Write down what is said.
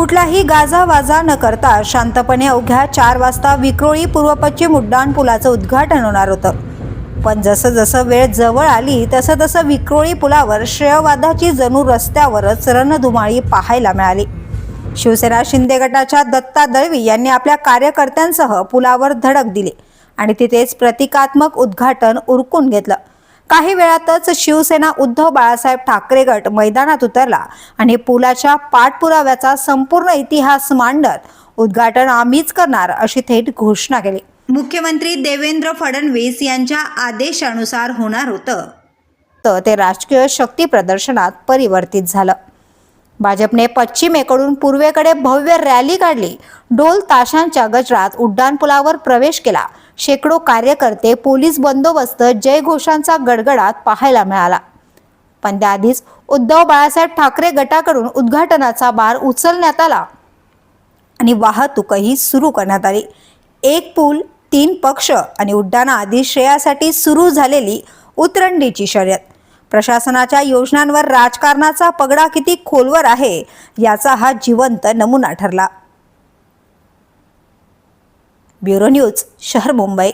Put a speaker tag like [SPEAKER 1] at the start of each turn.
[SPEAKER 1] कुठलाही गाजावाजा न करता शांतपणे अवघ्या चार वाजता विक्रोळी पूर्व पश्चिम उड्डाण पुलाचं उद्घाटन होणार होतं. पण जसं जसं वेळ जवळ आली तसं तसं विक्रोळी पुलावर श्रेयवादाची जणू रस्त्यावरच रणधुमाळी पाहायला मिळाली. शिवसेना शिंदे गटाच्या दत्ता दळवी यांनी आपल्या कार्यकर्त्यांसह पुलावर धडक दिली आणि तिथेच प्रतिकात्मक उद्घाटन उरकून घेतलं. काही वेळातच शिवसेना उद्धव बाळासाहेब ठाकरे गट मैदानात उतरला आणि पुलाच्या पाठपुराव्याचा संपूर्ण इतिहास मांडत उद्घाटन आम्हीच करणार अशी थेट घोषणा केली. मुख्यमंत्री देवेंद्र फडणवीस यांच्या आदेशानुसार होणार होतं. तर ते राजकीय शक्ती प्रदर्शनात परिवर्तित झालं. भाजपने पश्चिमेकडून पूर्वेकडे भव्य रॅली काढली. डोल ताशांच्या गजरात उड्डाणपुलावर प्रवेश केला. शेकडो कार्यकर्ते पोलीस बंदोबस्त जयघोषांचा गडगडाट पाहायला मिळाला. पण त्याआधीच उद्धव बाळासाहेब ठाकरे गटाकडून उद्घाटनाचा भार उचलण्यात आला आणि वाहतूकही सुरू करण्यात आली. एक पूल तीन पक्ष आणि उड्डाणाआधी श्रेयासाठी सुरू झालेली उतरंडीची शर्यत. प्रशासनाच्या योजनांवर राजकारणाचा पगडा किती खोलवर आहे याचा हा जिवंत नमुना ठरला. ब्युरो न्यूज शहर मुंबई.